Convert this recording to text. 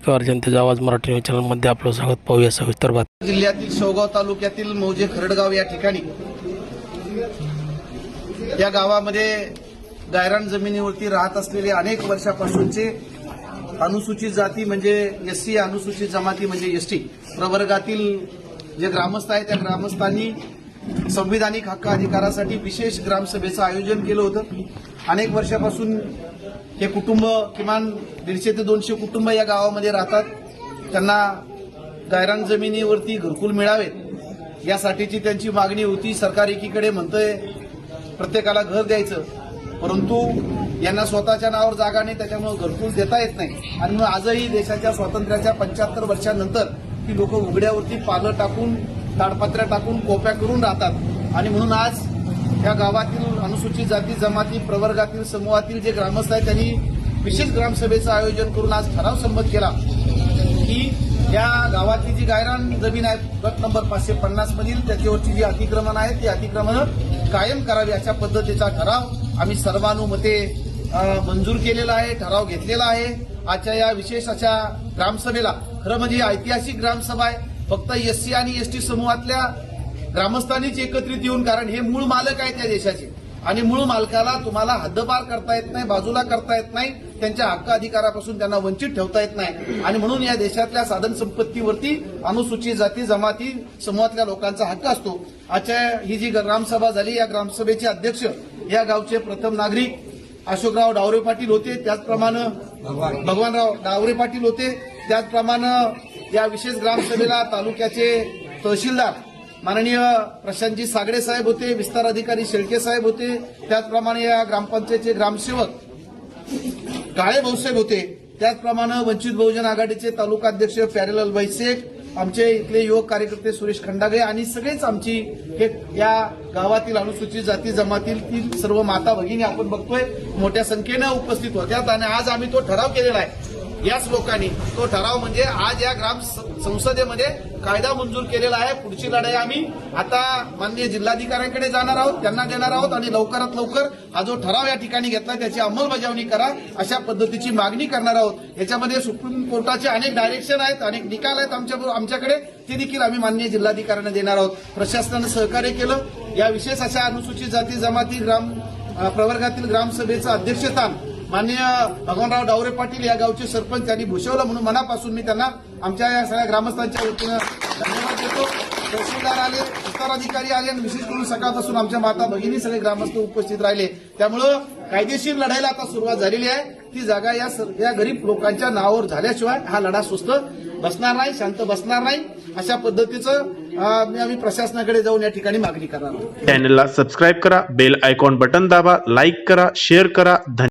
नमस्कार जनतेचा आवाज मराठी न्यूज चॅनलमध्ये आपलं स्वागत. पाहूया सविस्तर बातमी जिल्ह्यातील शेवगाव तालुक्यातील मौजे खरडगाव या ठिकाणी या गावामध्ये गायरान जमिनीवरती राहत असलेले अनेक वर्षापासूनचे अनुसूचित जाती म्हणजे एस सी अनुसूचित जमाती म्हणजे एस टी प्रवर्गातील जे ग्रामस्थ आहेत त्या ग्रामस्थांनी संविधानिक हक्क अधिकारासाठी विशेष ग्रामसभेचं आयोजन केलं होतं. अनेक वर्षापासून हे कुटुंब किमान दीडशे ते दोनशे कुटुंब या गावामध्ये राहतात. त्यांना गायरान जमिनीवरती घरकुल मिळावेत. यासाठीची त्यांची मागणी होती. सरकार एकीकडे म्हणतंय प्रत्येकाला घर द्यायचं. परंतु यांना स्वतःच्या नावावर जागा नाही त्याच्यामुळे घरकुल देता येत नाही. आणि मग आजही देशाच्या स्वातंत्र्याच्या पंच्याहत्तर वर्षानंतर ती लोक उघड्यावरती पालं टाकून ताडपत्र्या टाकून कोप्या करून राहतात. आणि म्हणून आज या गावातील अनुसूचित जाती जमाती प्रवर्गातील समूहातील जे ग्रामस्थ आहेत त्यांनी विशेष ग्रामसभेचं आयोजन करून आज ठराव संमत केला की या गावातली जी गायरान जमीन आहे गट नंबर पाचशे पन्नास मधील त्याच्यावरची जी अतिक्रमण आहे ती अतिक्रमण कायम करावी अशा पद्धतीचा ठराव आम्ही सर्वानुमते मंजूर केलेला आहे ठराव घेतलेला आहे. आजच्या या विशेष अशा ग्रामसभेला खरं म्हणजे ऐतिहासिक ग्रामसभा आहे. फक्त एससी आणि एस टी समूहातल्या ग्रामस्थांनीच एकत्रित येऊन कारण हे मूळ मालक आहेत त्या देशाचे. आणि मूळ मालकाला तुम्हाला हद्दपार करता येत नाही बाजूला करता येत नाही त्यांच्या हक्क अधिकारापासून त्यांना वंचित ठेवता येत नाही. आणि म्हणून या देशातल्या साधन संपत्तीवरती अनुसूचित जाती जमाती समूहातल्या लोकांचा हक्क असतो. आजच्या ही जी ग्रामसभा झाली या ग्रामसभेचे अध्यक्ष या गावचे प्रथम नागरिक अशोकराव डावरे पाटील होते. त्याचप्रमाणे भगवानराव डावरे पाटील होते. त्याचप्रमाणे या विशेष ग्रामसभेला तालुक्याचे तहसीलदार माननीय प्रशांतजी सागडे साहेब होते विस्तार अधिकारी शेळके साहेब होते त्याचप्रमाणे या ग्रामपंचायतचे ग्रामसेवक काळे भाऊसाहेब होते त्याचप्रमाणे वंचित बहुजन आघाडीचे तालुकाध्यक्ष प्यारेलाल शेख आमचे इथले युवक कार्यकर्ते सुरेश खंडागे आणि सगळेच आमची हे या गावातील अनुसूचित जाती जमातील सर्व माता भगिनी आपण बघतोय मोठ्या संख्येनं उपस्थित होत्यात आणि आज आम्ही तो ठराव केलेला आहे. याच लोकांनी. तो ठराव म्हणजे आज या ग्राम संसदेमध्ये कायदा मंजूर केलेला आहे. पुढची लढाई आम्ही आता माननीय जिल्हाधिकाऱ्यांकडे जाणार आहोत त्यांना देणार आहोत आणि लवकरात लवकर हा जो ठराव या ठिकाणी घेतला त्याची अंमलबजावणी करा अशा पद्धतीची मागणी करणार आहोत. याच्यामध्ये सुप्रीम कोर्टाचे अनेक डायरेक्शन आहेत अनेक निकाल आहेत आमच्या आमच्याकडे. ते देखील आम्ही माननीय जिल्हाधिकाऱ्यांना देणार आहोत. प्रशासनानं सहकार्य केलं. या विशेष अशा अनुसूचित जाती जमाती ग्राम प्रवर्गातील ग्रामसभेचं अध्यक्षस्थान माननीय भगवानराव डावरे पाटील या गावचे सरपंच यांनी भूषवलं म्हणून मनापासून मी त्यांना आमच्या या सगळ्या ग्रामस्थांच्या वतीनं धन्यवाद देतो. तहसीलदार आले उत्तर अधिकारी आले आणि विशेष करून सकाळपासून आमच्या माता भगिनी सगळे ग्रामस्थ उपस्थित राहिले. त्यामुळं कायदेशीर लढाईला आता सुरुवात झालेली आहे. ती जागा या सर- या गरीब लोकांच्या नावावर झाल्याशिवाय हा लढा सुस्त बसणार नाही शांत बसणार नाही. अशा पद्धतीचं आम्ही प्रशासनाकडे जाऊन या ठिकाणी मागणी करणार चॅनलला सबस्क्राईब करा बेल आयकॉन बटन दाबा लाईक करा शेअर करा.